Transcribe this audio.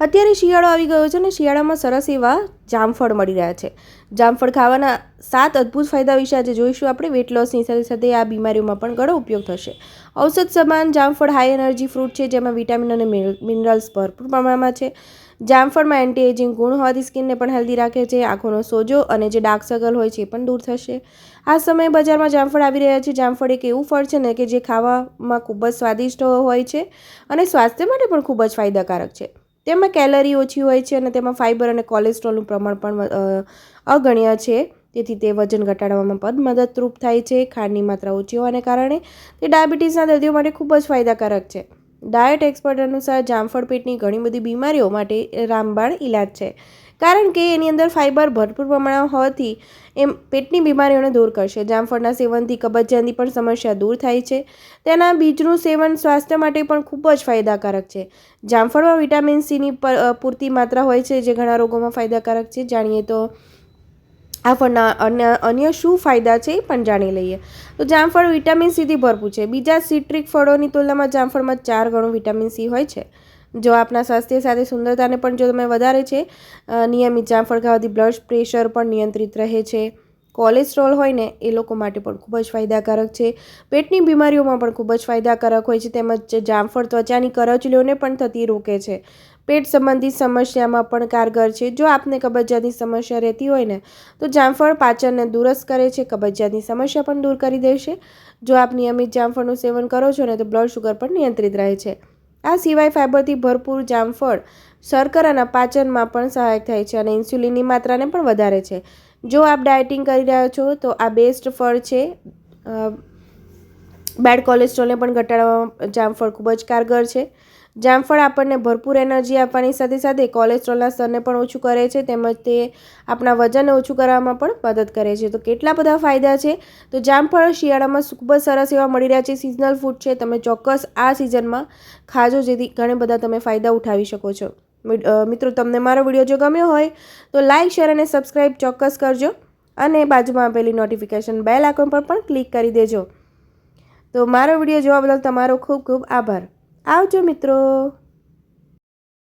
અત્યારે શિયાળો આવી ગયો છે અને શિયાળામાં સરસ એવા જામફળ મળી રહ્યા છે. જામફળ ખાવાના સાત અદ્ભુત ફાયદા વિશે આજે જોઈશું આપણે. વેટ લોસની સાથે સાથે આ બીમારીઓમાં પણ ઘણો ઉપયોગ થશે. ઔષધ સમાન જામફળ હાઈ એનર્જી ફ્રૂટ છે, જેમાં વિટામિન અને મિનરલ્સ ભરપૂર પ્રમાણમાં છે. જામફળમાં એન્ટી એજિંગ ગુણ હોવાથી સ્કિનને પણ હેલ્ધી રાખે છે, આંખોનો સોજો અને જે ડાર્ક સર્કલ હોય છે એ પણ દૂર થશે. આ સમયે બજારમાં જામફળ આવી રહ્યા છે. જામફળ એક એવું ફળ છે ને કે જે ખાવામાં ખૂબ જ સ્વાદિષ્ટ હોય છે અને સ્વાસ્થ્ય માટે પણ ખૂબ જ ફાયદાકારક છે. તેમાં કેલરી ઓછી હોય છે અને તેમાં ફાઇબર અને કોલેસ્ટ્રોલનું પ્રમાણ પણ અગણ્ય છે. તેથી તે વજન ઘટાડવામાં પણ મદદરૂપ થાય છે. ખાંડની માત્રા ઓછી હોવાને કારણે તે ડાયાબિટીસના દર્દીઓ માટે ખૂબ જ ફાયદાકારક છે. ડાયટ એક્સપર્ટ અનુસાર જામફળ પેટની ઘણી બધી બીમારીઓ માટે રામબાણ ઇલાજ છે. કારણ કે એની અંદર ફાઇબર ભરપૂર પ્રમાણમાં હોવાથી એમ પેટની બીમારીઓને દૂર કરશે. જામફળના સેવનથી કબજિયાતની પણ સમસ્યા દૂર થાય છે. તેના બીજનું સેવન સ્વાસ્થ્ય માટે પણ ખૂબ જ ફાયદાકારક છે. જામફળમાં વિટામિન સીની પૂરતી માત્રા હોય છે જે ઘણા રોગોમાં ફાયદાકારક છે. જાણીએ તો આ અન્ય અન્ય શું ફાયદા છે એ પણ જાણી લઈએ. તો જામફળ વિટામિન સીથી ભરપૂર છે. બીજા સિટ્રિક ફળોની તુલનામાં જામફળમાં ચાર ગણું વિટામિન સી હોય છે. જો આપના સ્વાસ્થ્ય સાથે સુંદરતાને પણ જો તમે વધારે છે નિયમિત જામફળ ખાવાથી બ્લડ પ્રેશર પણ નિયંત્રિત રહે છે. કોલેસ્ટ્રોલ હોય ને, એ લોકો માટે પણ ખૂબ જ ફાયદાકારક છે. પેટની બીમારીઓમાં પણ ખૂબ જ ફાયદાકારક હોય છે. તેમજ જામફળ ત્વચાની કરચલીઓને પણ થતી રોકે છે. પેટ સંબંધિત સમસ્યામાં પણ કારગર છે. જો આપને કબજિયાતની સમસ્યા રહેતી હોય ને, તો જામફળ પાચનને દુરસ્ત કરે છે, કબજિયાતની સમસ્યા પણ દૂર કરી દેશે. જો આપ નિયમિત જામફળનું સેવન કરો છો ને, તો બ્લડ શુગર પણ નિયંત્રિત રહે છે. આ સિવાય ફાઇબરથી ભરપૂર જામફળ શર્કરાના પાચનમાં પણ સહાયક થાય છે અને ઇન્સ્યુલિનની માત્રાને પણ વધારે છે. જો આપ ડાયટિંગ કરી રહ્યા છો, તો આ બેસ્ટ ફળ છે બેડ કોલેસ્ટ્રોલને પણ ઘટાડવામાં જામફળ ખૂબ જ કારગર છે. જામફળ આપણને ભરપૂર એનર્જી આપવાની સાથે સાથે કોલેસ્ટ્રોલના સ્તરને પણ ઓછું કરે છે, તેમજ તે આપણા વજનને ઓછું કરવામાં પણ મદદ કરે છે. તો કેટલા બધા ફાયદા છે? તો જામફળ શિયાળામાં ખૂબ જ સરસ એવા મળી રહ્યા છે સિઝનલ ફૂડ છે. તમે ચોક્કસ આ સિઝનમાં ખાજો, જેથી ઘણા બધા તમે ફાયદા ઉઠાવી શકો છો. મિત્રો, તમને મારો વીડિયો જો ગમ્યો હોય, તો લાઇક શેર અને સબસ્ક્રાઈબ ચોક્કસ કરજો અને બાજુમાં આપેલી નોટિફિકેશન બેલ આઇકોન પર પણ ક્લિક કરી દેજો. તો મારો વીડિયો જોવા બદલ તમારો ખૂબ ખૂબ આભાર. આવજો મિત્રો.